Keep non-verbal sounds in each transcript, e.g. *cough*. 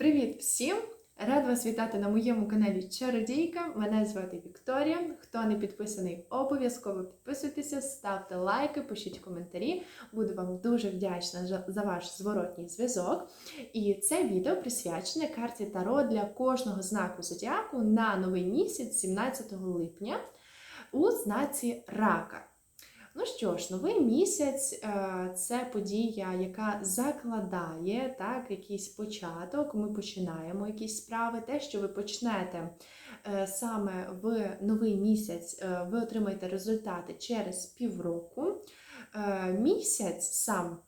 Привіт всім! Рад вас вітати на моєму каналі Чародійка. Мене звати Вікторія. Хто не підписаний, обов'язково підписуйтеся, ставте лайки, пишіть коментарі. Буду вам дуже вдячна за- ваш зворотній зв'язок. І це відео присвячене карті Таро для кожного знаку зодіаку на новий місяць, 17 липня, у знаці Рака. Ну що ж, новий місяць е, це подія, яка закладає так, якийсь початок. Ми починаємо якісь справи. Те, що ви почнете е, саме в новий місяць, е, ви отримаєте результати через півроку. Місяць сам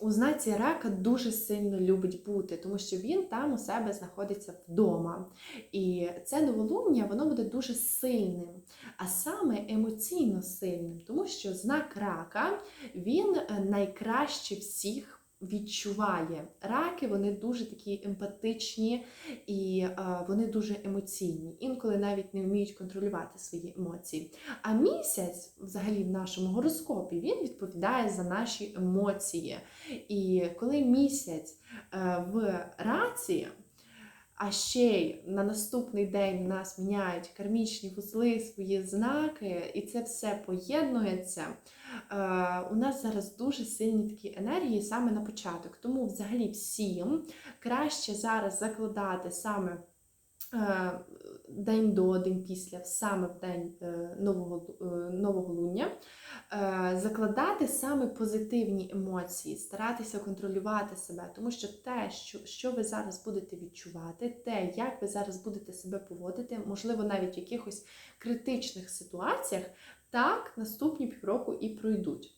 у знаці рака дуже сильно любить бути, тому що він там у себе знаходиться вдома. І це новолуння воно буде дуже сильним, а саме емоційно сильним, тому що знак рака він найкраще всіх. Відчуває раки, вони дуже такі емпатичні і вони дуже емоційні. Інколи навіть не вміють контролювати свої емоції. А місяць, взагалі, в нашому гороскопі, він відповідає за наші емоції. І коли місяць е, в раці, а ще й на наступний день в нас міняють кармічні вузли, свої знаки, і це все поєднується. е, У нас зараз дуже сильні такі енергії саме на початок. Тому, взагалі, всім краще зараз закладати саме. Е, День до, день після, саме в день е, нового, е, нового луння, закладати саме позитивні емоції, старатися контролювати себе, тому що те, що, що ви зараз будете відчувати, те, як ви зараз будете себе поводити, можливо, навіть в якихось критичних ситуаціях, так наступні півроку і пройдуть.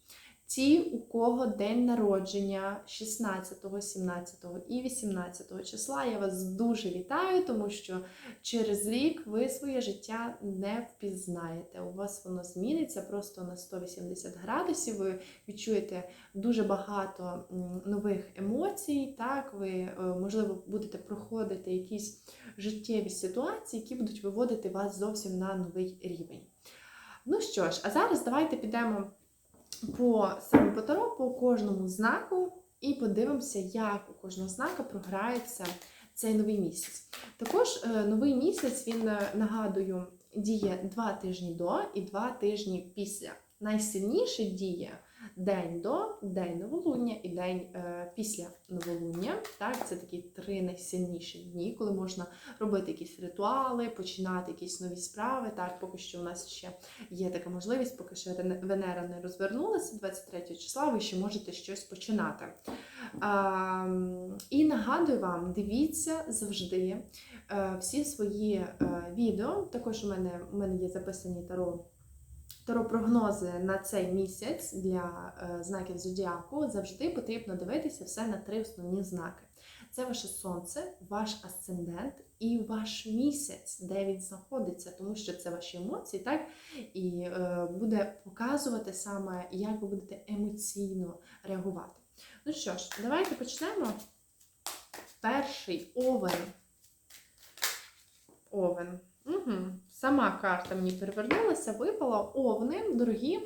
Ті, у кого день народження 16, 17 і 18 числа, я вас дуже вітаю, тому що через рік ви своє життя не впізнаєте. У вас воно зміниться просто на 180 градусів. Ви відчуєте дуже багато нових емоцій. Так, ви е, можливо будете проходити якісь життєві ситуації, які будуть виводити вас зовсім на новий рівень. Ну що ж, а зараз давайте підемо по саме по таро, по кожному знаку, і подивимося, як у кожного знака програється цей новий місяць. Також е, новий місяць він е, нагадую діє два тижні до і два тижні після. Найсильніше діє день до, день новолуння і день е, після новолуння. Так, це такі три найсильніші дні, коли можна робити якісь ритуали, починати якісь нові справи. Так, поки що у нас ще є така можливість, поки що Венера не розвернулася 23 числа, ви ще можете щось починати. А, і нагадую вам, дивіться завжди е, всі свої е, відео. Також у мене, у мене є записані таро. Таро-прогнози на цей місяць для е, знаків зодіаку завжди потрібно дивитися все на три основні знаки. Це ваше сонце, ваш асцендент і ваш місяць, де він знаходиться, тому що це ваші емоції, так? І е, буде показувати саме, як ви будете емоційно реагувати. Ну що ж, давайте почнемо. Перший овен. Овен. Угу. Сама карта мені перевернулася, випала овни, дорогі.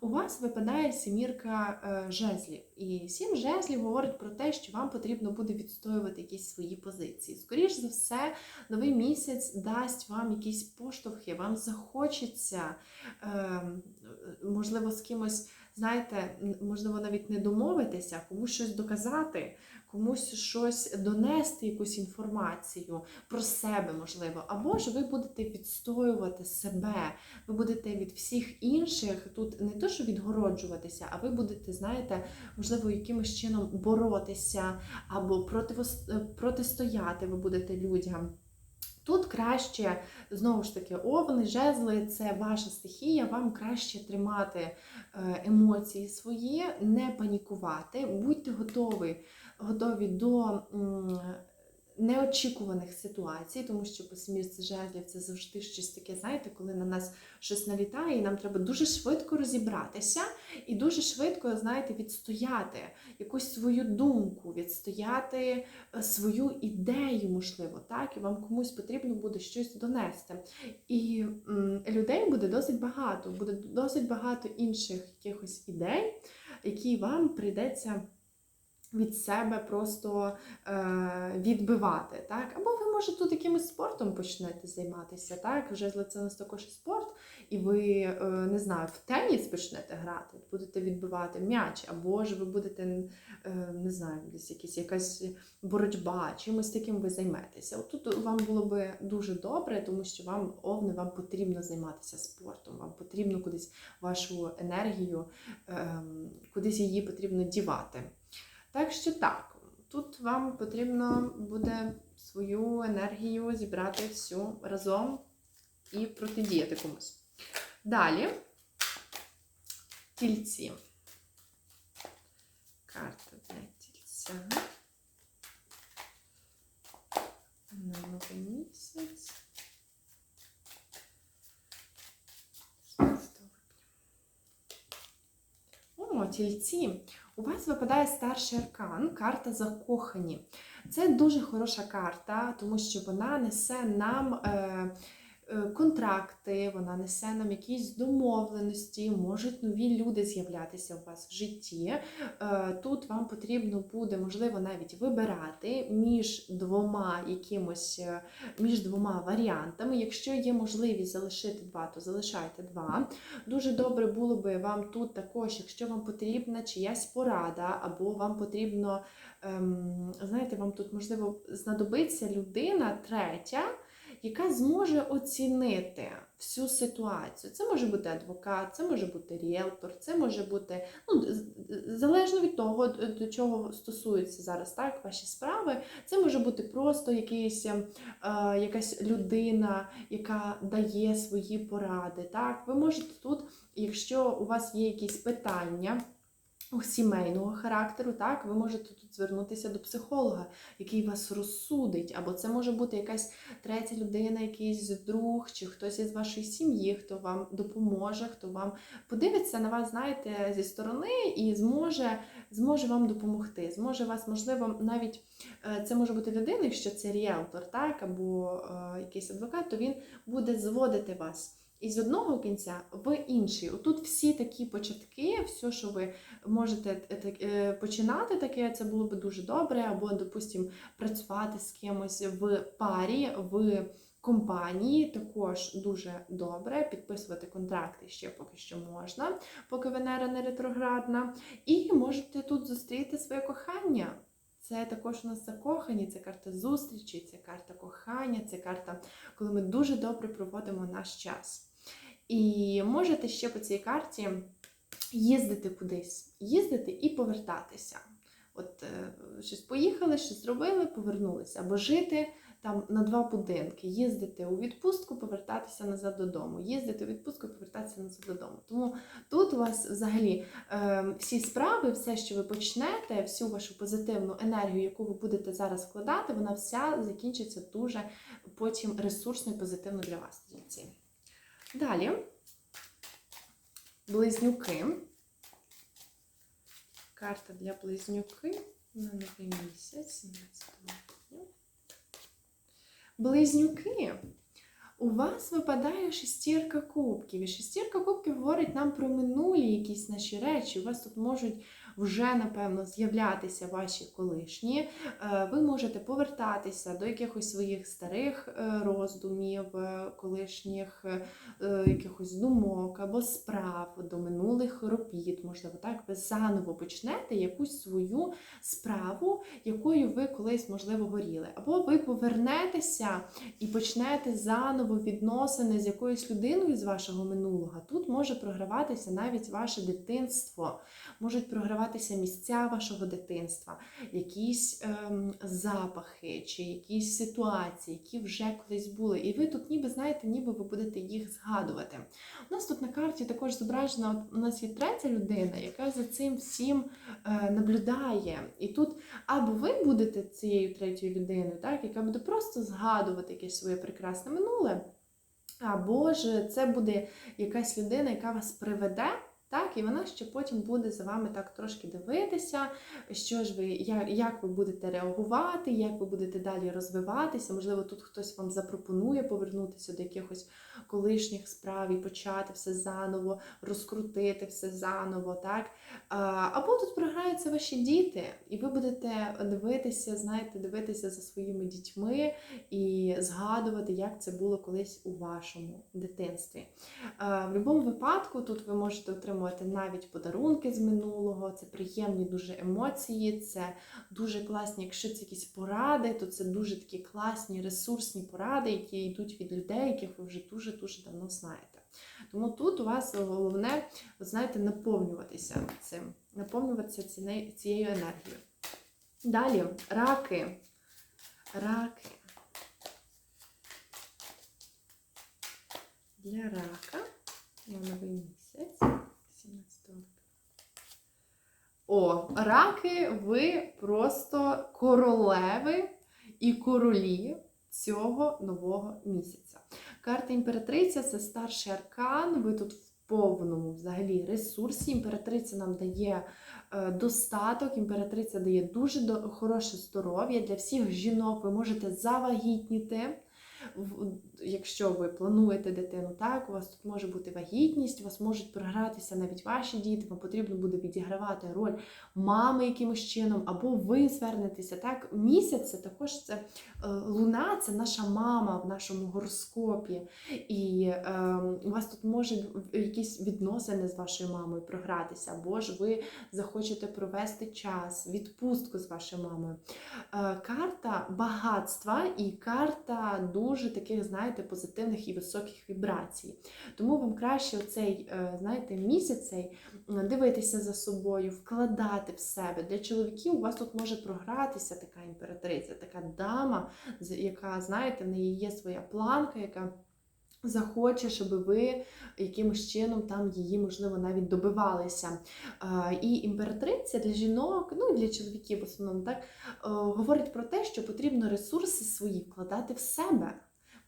У вас випадає сімірка е, жезлів. І сім жезлів говорить про те, що вам потрібно буде відстоювати якісь свої позиції. Скоріш за все, новий місяць дасть вам якісь поштовхи, вам захочеться, е, можливо, з кимось, знаєте, можливо, навіть не домовитися, комусь щось доказати, комусь щось донести, якусь інформацію про себе, можливо, або ж ви будете відстоювати себе, ви будете від всіх інших тут не то, що відгороджуватися, а ви будете, знаєте, можливо, якимось чином боротися або е, протистояти ви будете людям. Тут краще, знову ж таки, овни, жезли це ваша стихія, вам краще тримати е, емоції свої, не панікувати, будьте готові, готові до неочікуваних ситуацій, тому що по семірці жезлів це завжди щось таке, знаєте, коли на нас щось налітає, і нам треба дуже швидко розібратися і дуже швидко, знаєте, відстояти якусь свою думку, відстояти е, свою ідею, можливо, так, і вам комусь потрібно буде щось донести. І м, людей буде досить багато, буде досить багато інших якихось ідей, які вам прийдеться від себе просто е, відбивати. Так? Або ви, може, тут якимось спортом почнете займатися. Так? Вже це у нас також спорт, і ви, е, не знаю, в теніс почнете грати, будете відбивати м'яч, або ж ви будете, е, не знаю, десь якісь, якась боротьба, чимось таким ви займетеся. От Тут вам було би дуже добре, тому що вам овни, вам потрібно займатися спортом, вам потрібно кудись вашу енергію, е, кудись її потрібно дівати. Так що так, тут вам потрібно буде свою енергію зібрати всю разом і протидіяти комусь. Далі тільці. Карта для тільця. На новий місяць. О, тільці. У вас випадає старший аркан, карта закохані. Це дуже хороша карта, тому що вона несе нам е, контракти, вона несе нам якісь домовленості, можуть нові люди з'являтися у вас в житті. Е, тут вам потрібно буде, можливо, навіть вибирати між двома якимось, е, між двома варіантами. Якщо є можливість залишити два, то залишайте два. Дуже добре було би вам тут також, якщо вам потрібна чиясь порада, або вам потрібно, ем, знаєте, вам тут можливо знадобиться людина третя, яка зможе оцінити всю ситуацію. Це може бути адвокат, це може бути ріелтор, це може бути ну, залежно від того, до чого стосуються зараз так, ваші справи. Це може бути просто якийсь, ем, е, якась людина, яка дає свої поради. Так? Ви можете тут, якщо у вас є якісь питання. Сімейного характеру, так, ви можете тут звернутися до психолога, який вас розсудить, або це може бути якась третя людина, якийсь друг, чи хтось із вашої сім'ї, хто вам допоможе, хто вам подивиться на вас, знаєте, зі сторони і зможе, зможе вам допомогти. Зможе вас, можливо, навіть е, це може бути людина, якщо це ріелтор, так, або е, якийсь адвокат, то він буде зводити вас. Із одного кінця в інший. Отут всі такі початки, все, що ви можете е, е, починати таке, це було би дуже добре, або, допустимо, працювати з кимось в парі, в компанії також дуже добре. Підписувати контракти ще поки що можна, поки Венера не ретроградна. І можете тут зустріти своє кохання. Це також у нас закохані, це карта зустрічі, це карта кохання, це карта, коли ми дуже добре проводимо наш час. І можете ще по цій карті їздити кудись, їздити і повертатися. От е, щось поїхали, щось зробили, повернулися. Або жити там на два будинки, їздити у відпустку, повертатися назад додому, їздити у відпустку, повертатися назад додому. Тому тут у вас взагалі е, всі справи, все, що ви почнете, всю вашу позитивну енергію, яку ви будете зараз вкладати, вона вся закінчиться дуже потім ресурсно і позитивно для вас. Далі близнюки. Карта для близнюки на новий місяць, 17 грудня. Близнюки. У вас випадає шестірка кубків. І шестірка кубків говорить нам про минулі якісь наші речі. У вас тут можуть вже, напевно, з'являтися ваші колишні. Е, Ви можете повертатися до якихось своїх старих е, роздумів, е, колишніх якихось думок або справ, до минулих робіт. Можливо, так, ви заново почнете якусь свою справу, якою ви колись, можливо, горіли. Або ви повернетеся і почнете заново відносини з якоюсь людиною з вашого минулого. Тут може програватися навіть ваше дитинство, можуть програватися місця вашого дитинства, якісь ем, запахи чи якісь ситуації, які вже колись були. І ви тут, ніби знаєте, ніби ви будете їх згадувати. У нас тут на карті також зображена, от у нас є третя людина, яка за цим всім е, наблюдає. І тут або ви будете цією третьою людиною, так, яка буде просто згадувати якесь своє прекрасне минуле, або ж це буде якась людина, яка вас приведе Так, і вона ще потім буде за вами так трошки дивитися, що ж ви, як, як ви будете реагувати, як ви будете далі розвиватися. Можливо, тут хтось вам запропонує повернутися до якихось колишніх справ і почати все заново, розкрутити все заново. так. Або тут програються ваші діти, і ви будете дивитися, знаєте, дивитися за своїми дітьми і згадувати, як це було колись у вашому дитинстві. В будь-якому випадку тут ви можете отримувати навіть подарунки з минулого, це приємні дуже емоції, це дуже класні, якщо це якісь поради, то це дуже такі класні ресурсні поради, які йдуть від людей, яких ви вже дуже-дуже давно знаєте. Тому тут у вас головне, знаєте, наповнюватися цим, наповнюватися цією енергією. Далі, раки. Раки. Для рака на новий місяць. 17 липня. О, раки, ви просто королеви і королі цього нового місяця. Карта імператриця це старший аркан. Ви тут в повному взагалі ресурсі. Імператриця нам дає е, достаток, імператриця дає дуже хороше здоров'я. Для всіх жінок ви можете завагітніти. Якщо ви плануєте дитину, так, у вас тут може бути вагітність, у вас можуть програтися навіть ваші діти, вам потрібно буде відігравати роль мами якимось чином, або ви звернетеся. Так, місяць це також це е, луна, це наша мама в нашому гороскопі. І е, у вас тут може якісь відносини з вашою мамою програтися, або ж ви захочете провести час, відпустку з вашою мамою. Е, карта багатства і карта дуже таких, знаєте, позитивних і високих вібрацій. Тому вам краще цей, знаєте, місяць цей дивитися за собою, вкладати в себе. Для чоловіків у вас тут може програтися така імператриця, така дама, яка, знаєте, в неї є своя планка, яка. Захоче, щоб ви якимось чином там її, можливо, навіть добивалися. Е, І імператриця для жінок, ну і для чоловіків в основному, так, е, говорить про те, що потрібно ресурси свої вкладати в себе.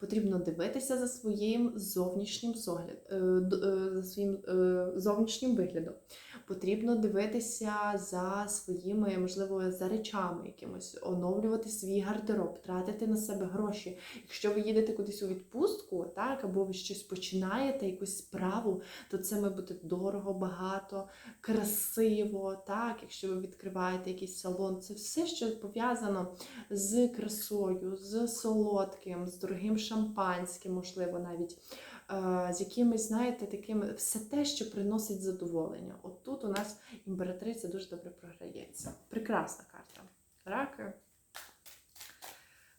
Потрібно дивитися за своїм зовнішнім е, е, за своїм е, зовнішнім виглядом. Потрібно дивитися за своїми, можливо, за речами якимось, оновлювати свій гардероб, тратити на себе гроші. Якщо ви їдете кудись у відпустку, так, або ви щось починаєте, якусь справу, то це має бути дорого, багато, красиво. Так, якщо ви відкриваєте якийсь салон, це все, що пов'язано з красою, з солодким, з дорогим шампанським, можливо, навіть. е, З якимись, знаєте, такими все те, що приносить задоволення. От тут у нас імператриця дуже добре програється. Прекрасна карта. Раки.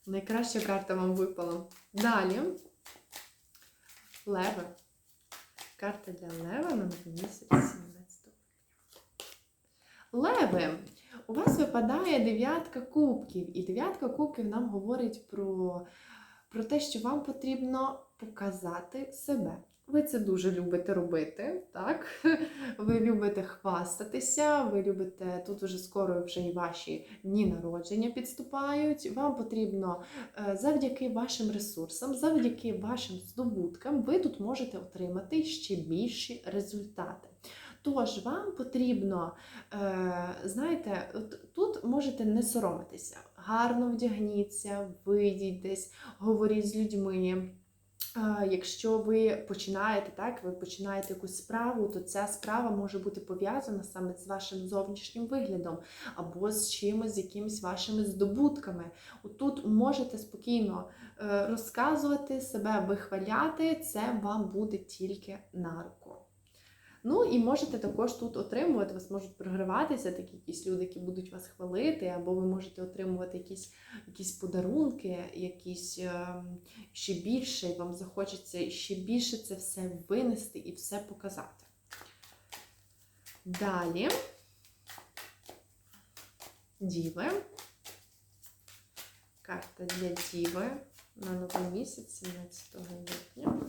Найкраща карта вам випала. Далі. Леви. Карта для Лева на новий місяць 17 Леви, у вас випадає дев'ятка кубків, і дев'ятка кубків нам говорить про, про те, що вам потрібно показати себе. Ви це дуже любите робити, так? *laughs* Ви любите хвастатися, ви любите тут вже скоро вже і ваші дні народження підступають. Вам потрібно е, завдяки вашим ресурсам, завдяки вашим здобуткам, ви тут можете отримати ще більші результати. Тож вам потрібно, е, знаєте, тут можете не соромитися, гарно вдягніться, вийдіть говоріть з людьми. Якщо ви починаєте так, ви починаєте якусь справу, то ця справа може бути пов'язана саме з вашим зовнішнім виглядом або з чимось, з якимись вашими здобутками. Отут можете спокійно е, розказувати себе, вихваляти, це вам буде тільки на руку. Ну і можете також тут отримувати, вас можуть програватися такі якісь люди, які будуть вас хвалити, або ви можете отримувати якісь, якісь подарунки, якісь е, ще більше, і вам захочеться ще більше це все винести і все показати. Далі. Діви. Карта для Діви на новий місяць, 17 липня.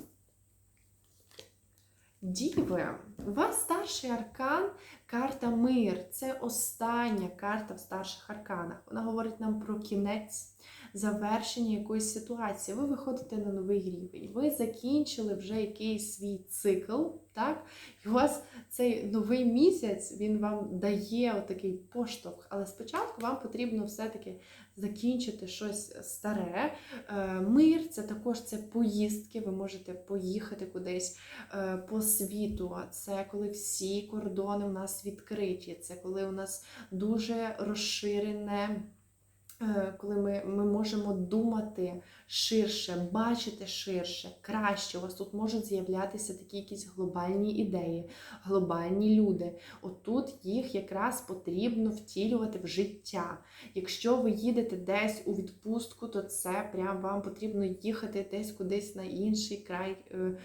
Діви, у вас старший аркан, карта мир. Це остання карта в старших арканах. Вона говорить нам про кінець. завершення якоїсь ситуації. Ви виходите на новий рівень. Ви закінчили вже якийсь свій цикл, так? І у вас цей новий місяць він вам дає отакий поштовх. Але спочатку вам потрібно все-таки закінчити щось старе. Е, Мир це також це поїздки. Ви можете поїхати кудись е, по світу. Це коли всі кордони у нас відкриті. Це коли у нас дуже розширене. Е, Коли ми, ми можемо думати ширше, бачити ширше, краще. У вас тут можуть з'являтися такі якісь глобальні ідеї, глобальні люди. Отут їх якраз потрібно втілювати в життя. Якщо ви їдете десь у відпустку, то це прям вам потрібно їхати десь кудись на інший край е,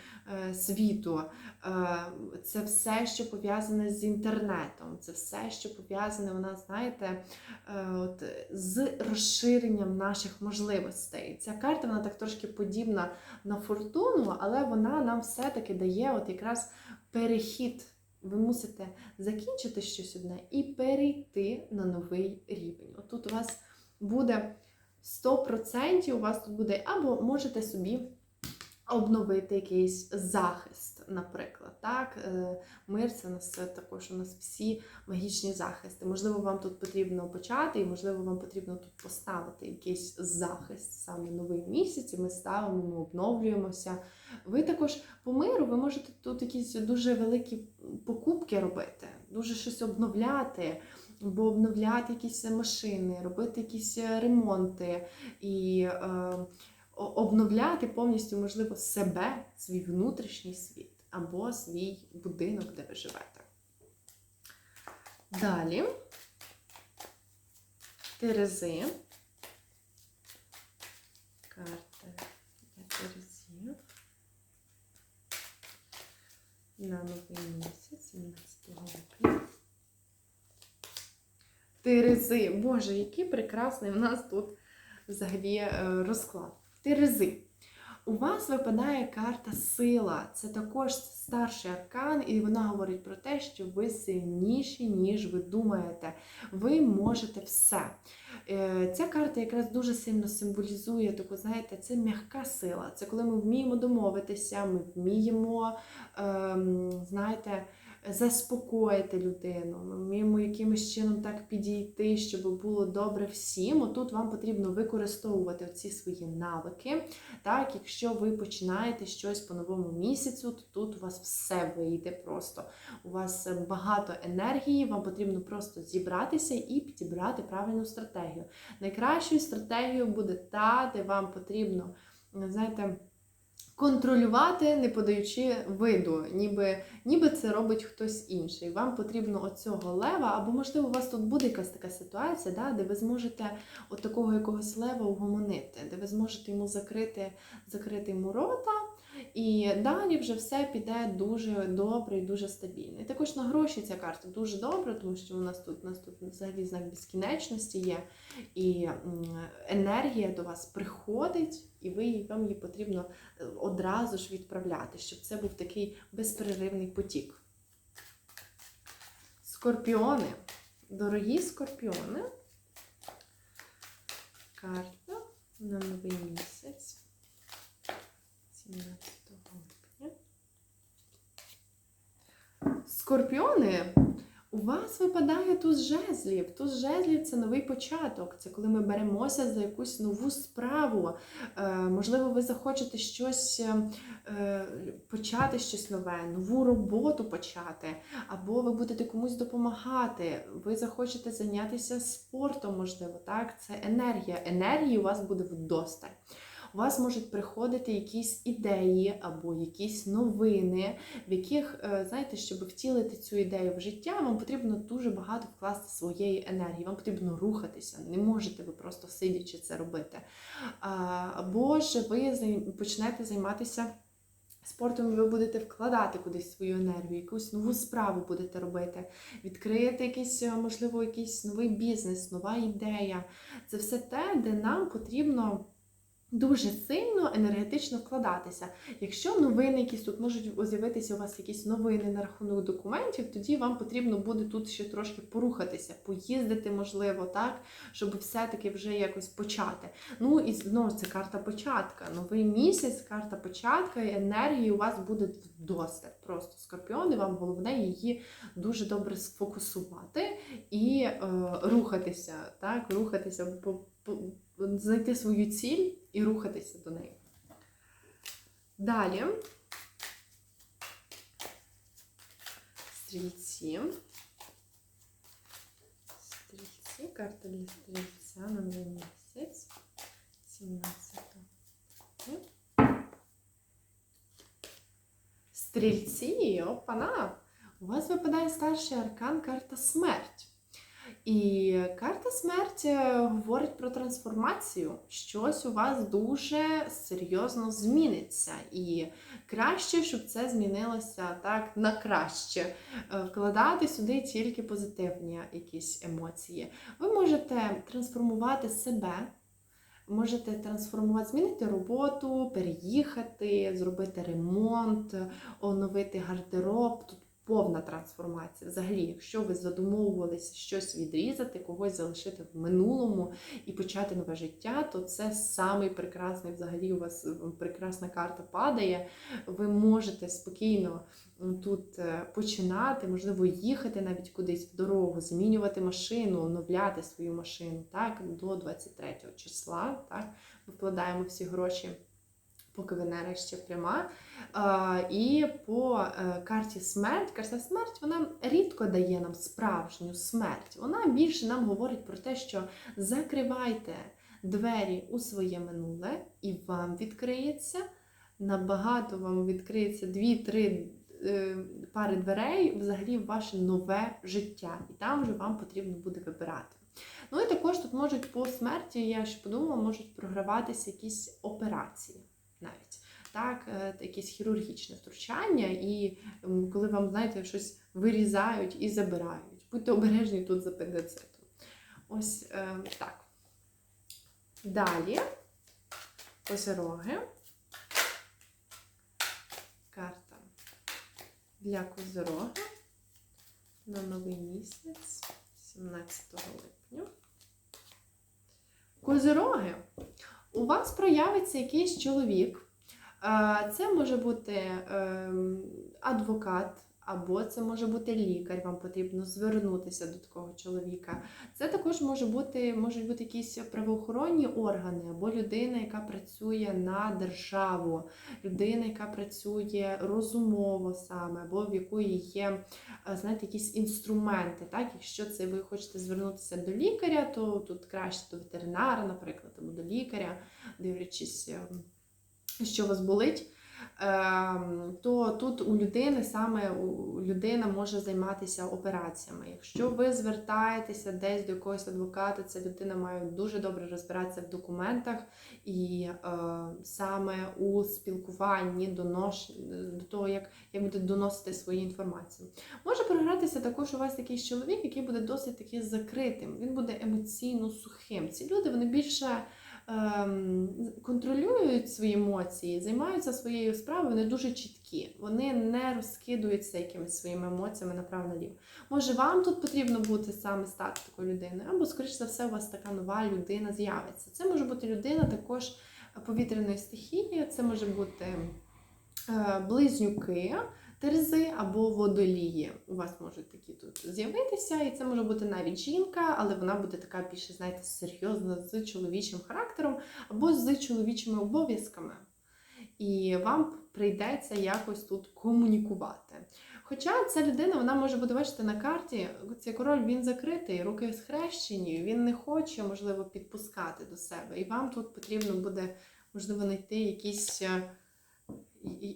е, світу. Е, це все, що пов'язане з інтернетом, це все, що пов'язане, вона, знаєте, е, от, з розширенням наших можливостей. Ця карта вона так трошки подібна на фортуну, але вона нам все-таки дає от якраз перехід. Ви мусите закінчити щось одне і перейти на новий рівень. Отут у вас буде 100%, у вас тут буде, або можете собі обновити якийсь захист, наприклад. Так? Е, Мир це нас також у нас всі магічні захисти. Можливо, вам тут потрібно почати, і можливо, вам потрібно тут поставити якийсь захист саме новий місяць. і Ми ставимо, ми обновлюємося. Ви також по миру ви можете тут якісь дуже великі покупки робити, дуже щось обновляти. Бо обновляти якісь машини, робити якісь ремонти і е, обновляти повністю, можливо, себе, свій внутрішній світ або свій будинок, де ви живете. Далі Терези. Карта для Терезів. На новий місяць, 17 липня. Терези. Боже, який прекрасний у нас тут взагалі е, розклад. Терези. У вас випадає карта сила. Це також старший аркан, і вона говорить про те, що ви сильніші, ніж ви думаєте. Ви можете все. Е, Ця карта якраз дуже сильно символізує таку, знаєте, це м'яка сила. Це коли ми вміємо домовитися, ми вміємо, ем, знаєте, заспокоїти людину. Ми вміємо якимось чином так підійти, щоб було добре всім. Отут вам потрібно використовувати ці свої навики. Так, якщо ви починаєте щось по новому місяцю, то тут у вас все вийде просто. У вас багато енергії, вам потрібно просто зібратися і підібрати правильну стратегію. Найкращою стратегією буде та, де вам потрібно, знаєте, контролювати, не подаючи виду, ніби, ніби це робить хтось інший. Вам потрібно оцього лева, або, можливо, у вас тут буде якась така ситуація, да, де ви зможете от такого якогось лева угомонити, де ви зможете йому закрити, закрити йому рота. І далі вже все піде дуже добре і дуже стабільно. І також на гроші ця карта дуже добра, тому що у нас тут у нас тут взагалі знак безкінечності є, і енергія до вас приходить, і ви вам її потрібно е, одразу ж відправляти, щоб це був такий безперервний потік. Скорпіони. Дорогі скорпіони. Карта на новий місяць. 17 липня. Скорпіони, у вас випадає туз жезлів. Туз жезлів це новий початок. Це коли ми беремося за якусь нову справу. Е, можливо, ви захочете щось е, почати щось нове, нову роботу почати, або ви будете комусь допомагати. Ви захочете зайнятися спортом, можливо, так? Це енергія. Енергії у вас буде вдосталь. У вас можуть приходити якісь ідеї або якісь новини, в яких, е, знаєте, щоб втілити цю ідею в життя, вам потрібно дуже багато вкласти своєї енергії. Вам потрібно рухатися. Не можете ви просто сидячи це робити. Або ж ви почнете займатися. Спортом ви будете вкладати кудись свою енергію, якусь нову справу будете робити, відкриєте якийсь, е, можливо, якийсь новий бізнес, нова ідея. Це все те, де нам потрібно Дуже сильно енергетично вкладатися. Якщо новини якісь тут можуть з'явитися у вас якісь новини на рахунок документів, тоді вам потрібно буде тут ще трошки порухатися, поїздити, можливо, так, щоб все-таки вже якось почати. Ну і знову це карта початка. Новий місяць, карта початка, і енергії у вас буде вдосталь. Просто скорпіони, вам головне її дуже добре сфокусувати і е, рухатися, так, рухатися по. Знайти свою ціль і рухатися до неї. Далі стрільці. Стрільці, карта для стрільця на місяць. 17 Стрільці, опана! У вас випадає старший аркан карта смерть. І карта смерті говорить про трансформацію. Щось у вас дуже серйозно зміниться. І краще, щоб це змінилося так на краще. Е, Вкладати сюди тільки позитивні якісь емоції. Ви можете трансформувати себе. Можете трансформувати, змінити роботу, переїхати, зробити ремонт, оновити гардероб. Тут повна трансформація. Взагалі, якщо ви задумовувалися щось відрізати, когось залишити в минулому і почати нове життя, то це самий прекрасний, взагалі, у вас прекрасна карта падає. Ви можете спокійно тут е, починати, можливо, їхати навіть кудись в дорогу, змінювати машину, оновляти свою машину так, до 23 числа. Так, Ми вкладаємо всі гроші поки Венера ще пряма. І по е, карті смерть, карта смерть вона рідко дає нам справжню смерть. Вона більше нам говорить про те, що закривайте двері у своє минуле, і вам відкриється. Набагато вам відкриється дві-три е, пари дверей взагалі в ваше нове життя. І там вже вам потрібно буде вибирати. Ну і також тут можуть по смерті, я ще подумала, можуть програватися якісь операції навіть. Так, е, якесь хірургічне втручання, і коли вам, знаєте, щось вирізають і забирають. Будьте обережні тут за апендицитом. Ось е, так. Далі козироги. Карта для козирога на новий місяць, 17 липня. Козироги у вас проявиться якийсь чоловік. Це може бути ем, адвокат, або це може бути лікар, вам потрібно звернутися до такого чоловіка. Це також може бути, можуть бути якісь правоохоронні органи, або людина, яка працює на державу, людина, яка працює розумово саме, або в якої є знаєте, якісь інструменти. Так? Якщо це ви хочете звернутися до лікаря, то тут краще до ветеринара, наприклад, або до лікаря, дивлячись, ем, що вас болить. Ем, то тут у людини саме людина може займатися операціями. Якщо ви звертаєтеся десь до якогось адвоката, ця людина має дуже добре розбиратися в документах і е, саме у спілкуванні донош, до того, як, як буде доносити свою інформацію. Може програтися також у вас якийсь чоловік, який буде досить таки закритим, він буде емоційно сухим. Ці люди вони більше. Ем, контролюють свої емоції, займаються своєю справою, вони дуже чіткі. Вони не розкидуються якимись своїми емоціями направо-наліво. Може, вам тут потрібно бути саме стати такою людиною, або, скоріш за все, у вас така нова людина з'явиться. Це може бути людина також повітряної стихії, це може бути е, близнюки. Терези або водолії. У вас можуть такі тут з'явитися, і це може бути навіть жінка, але вона буде така більше, знаєте, серйозна з чоловічим характером або з чоловічими обов'язками. І вам прийдеться якось тут комунікувати. Хоча ця людина вона може бути, бачите, на карті, цей король він закритий, руки схрещені, він не хоче, можливо, підпускати до себе. І вам тут потрібно буде, можливо, знайти якісь і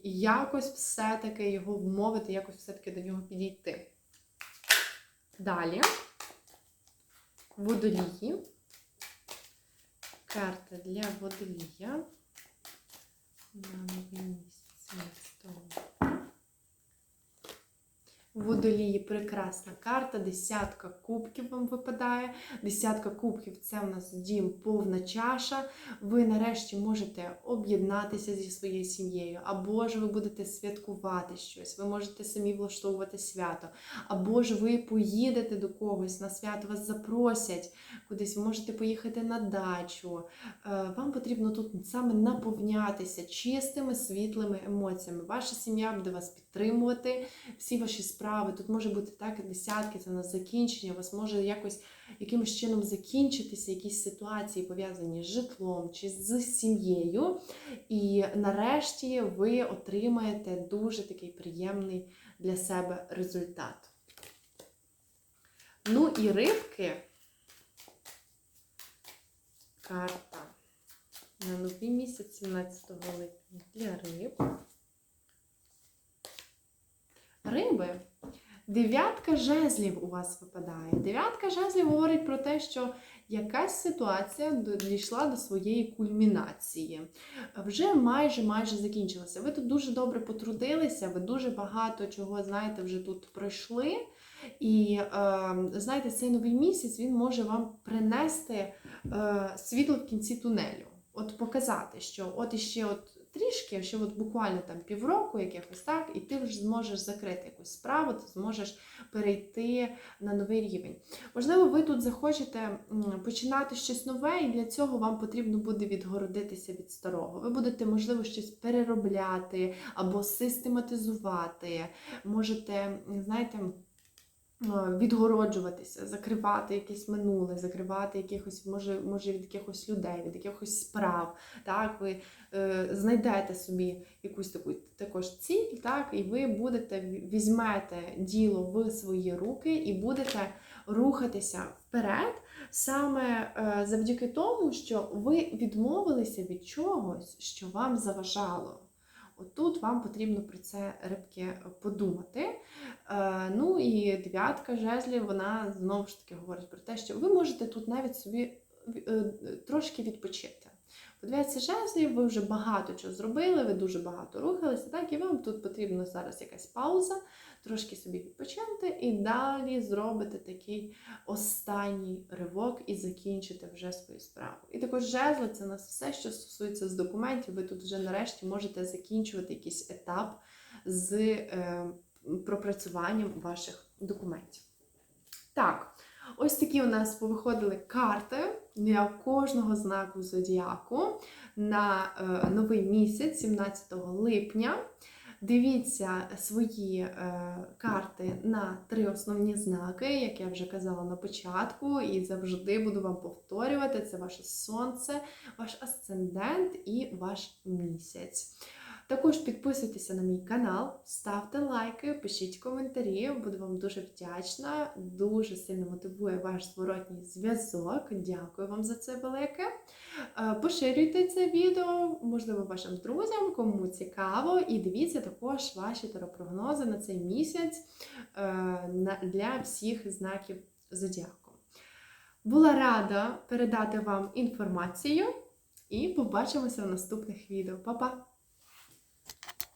якось все-таки його вмовити, якось все-таки до нього підійти. Далі водолії. Карта для водолія. На місці. Водолії прекрасна карта, десятка кубків вам випадає. Десятка кубків це в нас дім повна чаша. Ви нарешті можете об'єднатися зі своєю сім'єю, або ж ви будете святкувати щось, ви можете самі влаштовувати свято, або ж ви поїдете до когось на свято, вас запросять кудись, ви можете поїхати на дачу. Е, Вам потрібно тут саме наповнятися чистими, світлими емоціями. Ваша сім'я буде вас підтримувати, всі ваші справи. Тут може бути так, десятки, це на закінчення. У вас може якось якимось чином закінчитися якісь ситуації, пов'язані з житлом чи з сім'єю. І нарешті ви отримаєте дуже такий приємний для себе результат. Ну і рибки. Карта на новий місяць 17 липня для риб. Риби. Дев'ятка жезлів у вас випадає. Дев'ятка жезлів говорить про те, що якась ситуація дійшла до своєї кульмінації. Вже майже майже закінчилася. Ви тут дуже добре потрудилися, ви дуже багато чого, знаєте, вже тут пройшли. І е, знаєте, цей новий місяць він може вам принести е, світло в кінці тунелю. От показати, що от іще от трішки, що от буквально там півроку якихось так, і ти вже зможеш закрити якусь справу, ти зможеш перейти на новий рівень. Можливо, ви тут захочете починати щось нове, і для цього вам потрібно буде відгородитися від старого. Ви будете, можливо, щось переробляти або систематизувати. Можете, знаєте, відгороджуватися, закривати якесь минуле, закривати якихось, може, може від якихось людей, від якихось справ. Так, ви е, знайдете собі якусь таку також ціль, так, і ви будете візьмете діло в свої руки і будете рухатися вперед, саме е, завдяки тому, що ви відмовилися від чогось, що вам заважало. Отут вам потрібно про це рибки подумати. Е, ну і дев'ятка жезлів, вона знову ж таки говорить про те, що ви можете тут навіть собі е, трошки відпочити. Подивіться жезлів, ви вже багато чого зробили, ви дуже багато рухалися, так, і вам тут потрібна зараз якась пауза, трошки собі відпочинути, і далі зробити такий останній ривок і закінчити вже свою справу. І також жезли це нас все, що стосується з документів. Ви тут вже нарешті можете закінчувати якийсь етап з е, пропрацюванням ваших документів. Так. Ось такі у нас повиходили карти для кожного знаку зодіаку на е, новий місяць, 17 липня. Дивіться свої е, карти на три основні знаки, як я вже казала на початку, і завжди буду вам повторювати: це ваше сонце, ваш асцендент і ваш місяць. Також підписуйтеся на мій канал, ставте лайки, пишіть коментарі, буду вам дуже вдячна. Дуже сильно мотивує ваш зворотній зв'язок. Дякую вам за це велике. Е, Поширюйте це відео, можливо, вашим друзям, кому цікаво. І дивіться також ваші теропрогнози на цей місяць е, для всіх знаків зодіаку. Була рада передати вам інформацію і побачимося в наступних відео. Па-па!